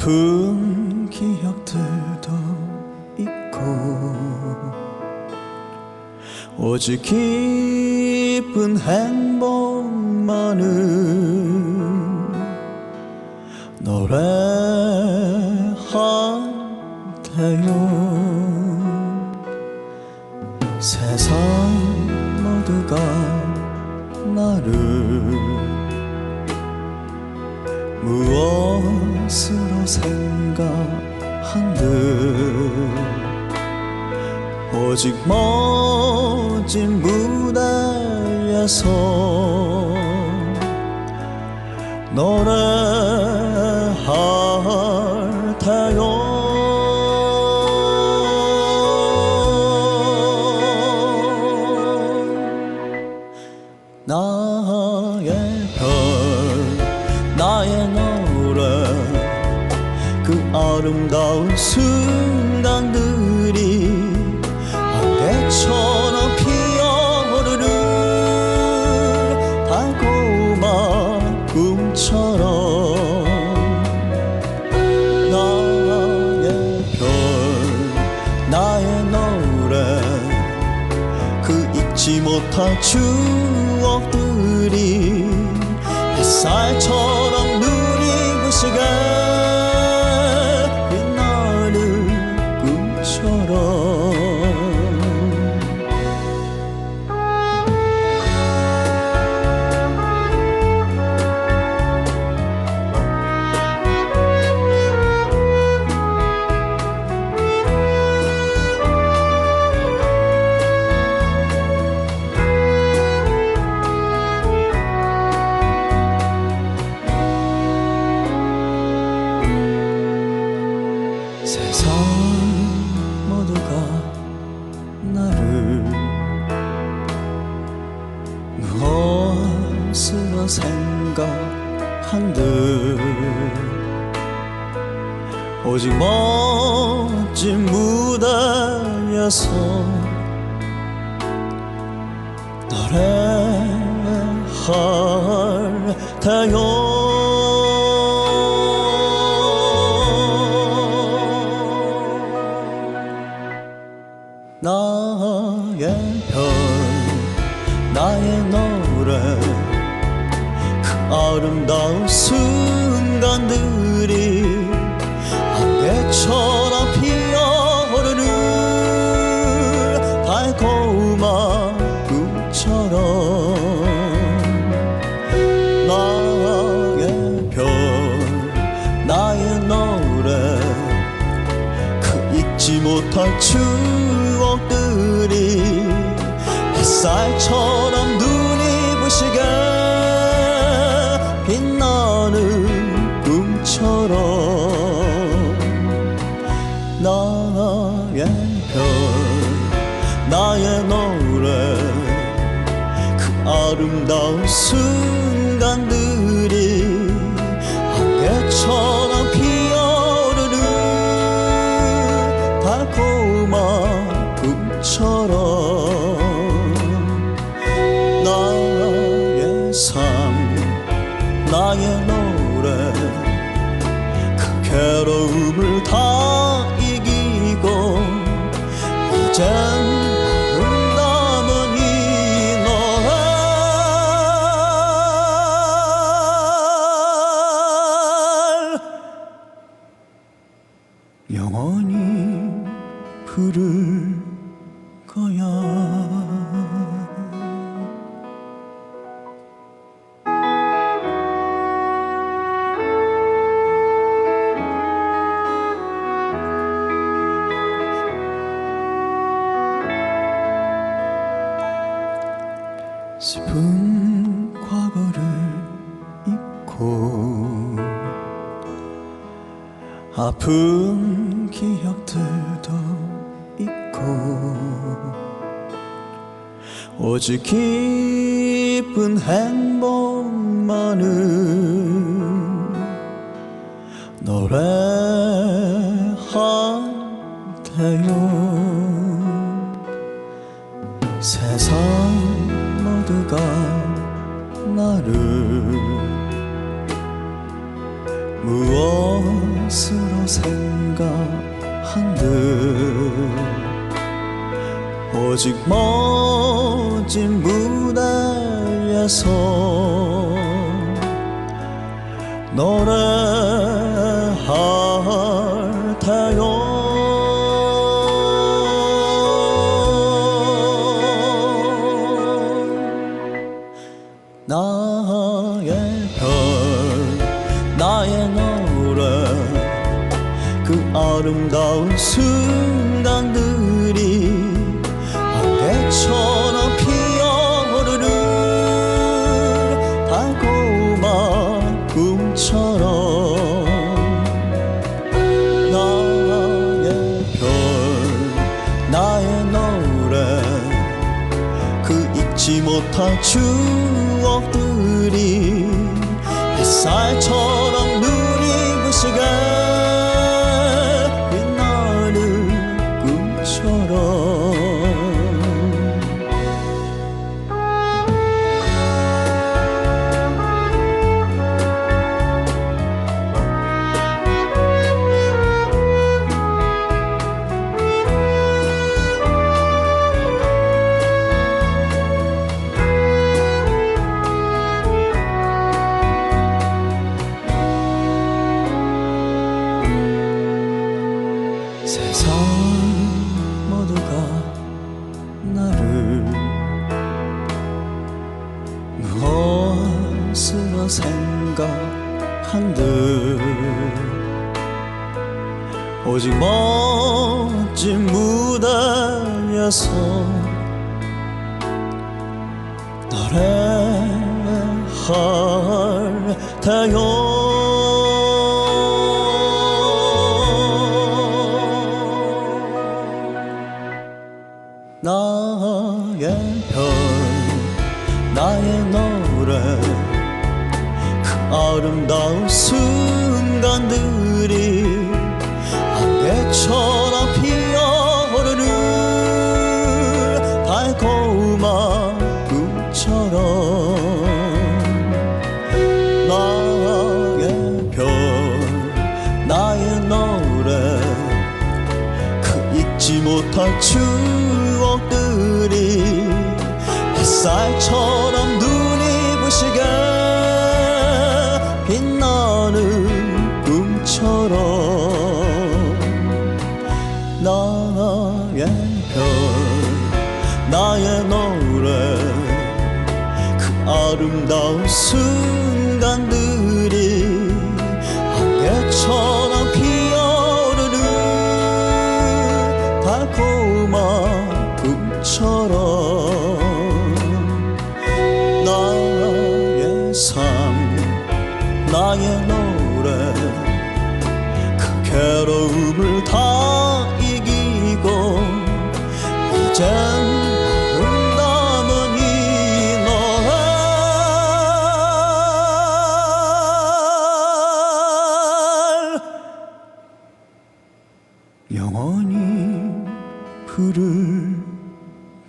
아픈 기억들도 잊고 오직 기쁜 행복만을 노래하대요. 세상 모두가 나를 무엇으로 생각한들 오직 멋진 무대에서 노래할 못 오직 멋진 무대에서 노래할 테요. 나의 별 나의 노래 그 아름다운 순간들 잊지 못할 추억들이 햇살처럼 눈이 부시게 빛나는 꿈처럼 나의 별 나의 노래 그 아름다운 순 괴로움을 다 이기고 이젠 아픈 기억들도 잊고 오직 기쁜 행복만을 노래하대요. 세상 모두가 나를 무엇으로 생각한듯 오직 멋진 무대에서 노래 못할 추억들이 햇살처럼 오직 멋진 무대에서 노래할 테요. 나의 별 나의 노래 그 아름다운 순간들이 안개처 나의 노래. 그 아름다운 순간들이 안개처럼 피어오르는 달콤한 꿈처럼 나의 삶 나의 노래. 그 괴로움을 다 이기고 이젠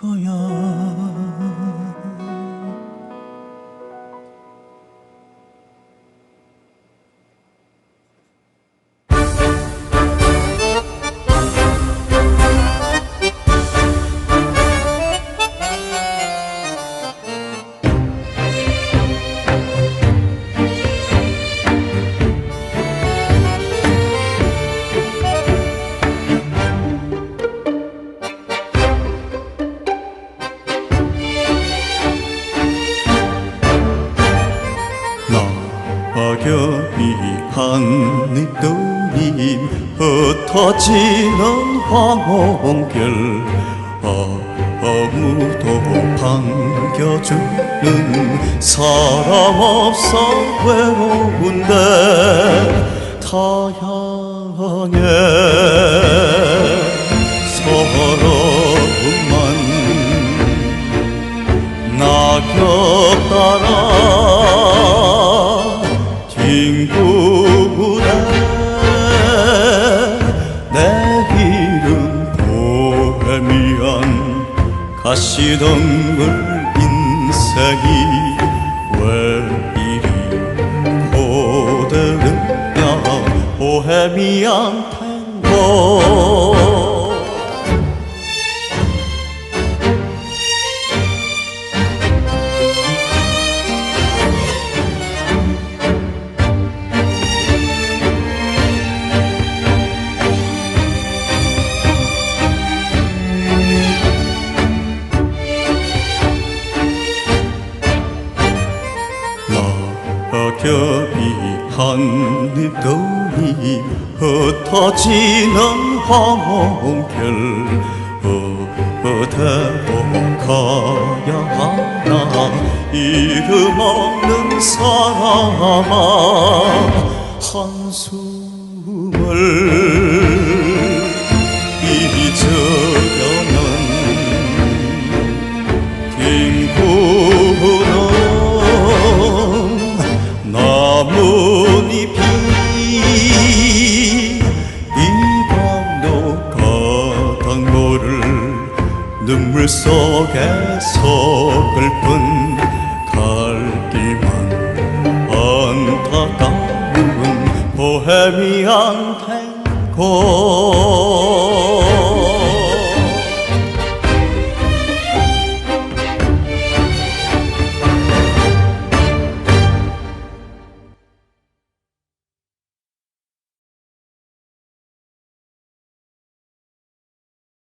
거야 황혼별 아무도 반겨주는 사람 없어 외로운데 타향해 서러움만 낙엽 따라 뒹구 다시던 걸 인생이 왜 이리 고대느냐? 보헤미안 탱고 떠이 흩어지는 황홍별 어디로 가야 하나. 이름 없는 사람아 한숨을 잊으 안타까운 보헤미안 탱고